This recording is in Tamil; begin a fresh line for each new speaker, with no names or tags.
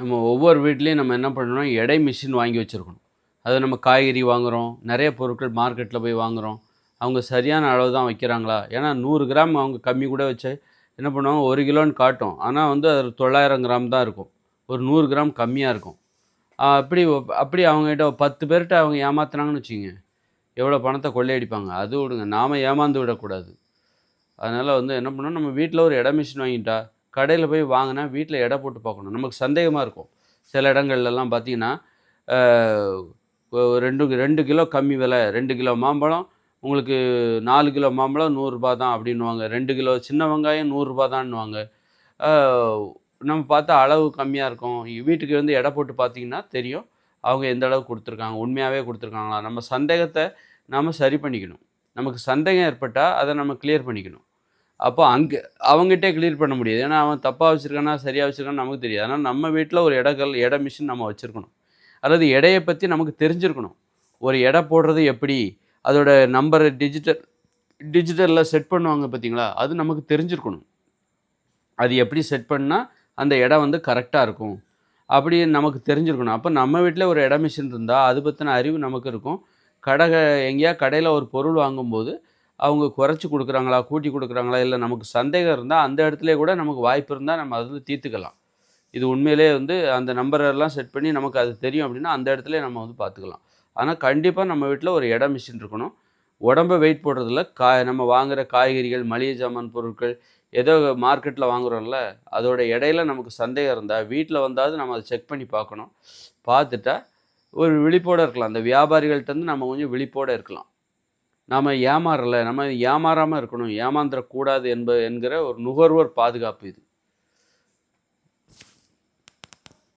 நம்ம ஒவ்வொரு வீட்லேயும் நம்ம என்ன பண்ணணும் எடை மிஷின் வாங்கி வச்சுருக்கணும். அது நம்ம காய்கறி வாங்குகிறோம் நிறைய பொருட்கள் மார்க்கெட்டில் போய் வாங்குகிறோம் அவங்க சரியான அளவு தான் வைக்கிறாங்களா? ஏன்னா நூறு கிராம் அவங்க கம்மி கூட வச்சு என்ன பண்ணுவாங்க ஒரு கிலோன்னு காட்டும். ஆனால் வந்து அது தொள்ளாயிரம் கிராம் தான் இருக்கும். ஒரு நூறு கிராம் கம்மியாக இருக்கும். அப்படி அப்படி அவங்ககிட்ட பத்து பேர்கிட்ட அவங்க ஏமாத்துனாங்கன்னு வச்சுங்க எவ்வளோ பணத்தை கொள்ளையடிப்பாங்க? அது விடுங்க. நாம் ஏமாந்து விடக்கூடாது. அதனால் வந்து என்ன பண்ணோம் நம்ம வீட்டில் ஒரு இட மிஷின் வாங்கிட்டா கடையில் போய் வாங்கினா வீட்டில் எடை போட்டு பார்க்கணும் நமக்கு சந்தேகமாக இருக்கும். சில இடங்கள்லாம் பார்த்தீங்கன்னா ரெண்டு ரெண்டு கிலோ கம்மி விலை ரெண்டு கிலோ மாம்பழம் உங்களுக்கு நாலு கிலோ மாம்பழம் நூறுரூபா தான் அப்படின்னுவாங்க. ரெண்டு கிலோ சின்ன வெங்காயம் நூறுரூபா தான்னுவாங்க. நம்ம பார்த்தா அளவு கம்மியாக இருக்கும். வீட்டுக்கு வந்து எடை போட்டு பார்த்தீங்கன்னா தெரியும். அவங்க எந்த அளவுக்கு கொடுத்துருக்காங்க. உண்மையாகவே கொடுத்துருக்காங்களா? நம்ம சந்தேகத்தை நாம் சரி பண்ணிக்கணும். நமக்கு சந்தேகம் ஏற்பட்டால் அதை நம்ம கிளியர் பண்ணிக்கணும். அப்போ அங்கே அவங்ககிட்டே கிளியர் பண்ண முடியாது. ஏன்னா அவன் தப்பாக வச்சுருக்கானா சரியாக வச்சுருக்கான்னு நமக்கு தெரியாது. ஆனால் நம்ம வீட்டில் ஒரு இடங்கள் எடை மிஷின் நம்ம வச்சுருக்கணும். அல்லது எடையை பற்றி நமக்கு தெரிஞ்சிருக்கணும். ஒரு எடை போடுறது எப்படி? அதோட நம்பர் டிஜிட்டல் டிஜிட்டலில் செட் பண்ணுவாங்க பார்த்தீங்களா அது நமக்கு தெரிஞ்சிருக்கணும். அது எப்படி செட் பண்ணால் அந்த இடம் வந்து கரெக்டாக இருக்கும். அப்படி நமக்கு தெரிஞ்சிருக்கணும். அப்போ நம்ம வீட்டில் ஒரு இட மிஷின் இருந்தால் அது பற்றின அறிவு நமக்கு இருக்கும். கடை எங்கேயா கடையில் ஒரு பொருள் வாங்கும்போது அவங்க குறைச்சி கொடுக்குறாங்களா கூட்டி கொடுக்குறாங்களா இல்லை நமக்கு சந்தேகம் இருந்தால் அந்த இடத்துல கூட நமக்கு வாய்ப்பு இருந்தால் நம்ம அதில் தீர்த்துக்கலாம். இது உண்மையிலே வந்து அந்த நம்பரெல்லாம் செட் பண்ணி நமக்கு அது தெரியும் அப்படின்னா அந்த இடத்துல நம்ம வந்து பார்த்துக்கலாம். ஆனால் கண்டிப்பாக நம்ம வீட்டில் ஒரு இடம் மிஷின் இருக்கணும். உடம்பை வெயிட் போடுறதில்ல. கா நம்ம வாங்குகிற காய்கறிகள் மளிகை சாமான் பொருட்கள் ஏதோ மார்க்கெட்டில் வாங்குறோம்ல அதோட இடையில நமக்கு சந்தேகம் இருந்தால் வீட்டில் வந்தாவது நம்ம அதை செக் பண்ணி பார்க்கணும். பார்த்துட்டா ஒரு விழிப்போடு இருக்கலாம். அந்த வியாபாரிகள்கிட்ட இருந்து நம்ம கொஞ்சம் விழிப்போடு இருக்கலாம். நாம் ஏமாறலை நம்ம ஏமாறாமல் இருக்கணும் ஏமாந்துடக்கூடாது என்ப என்கிற ஒரு நுகர்வோர் பாதுகாப்பு இது.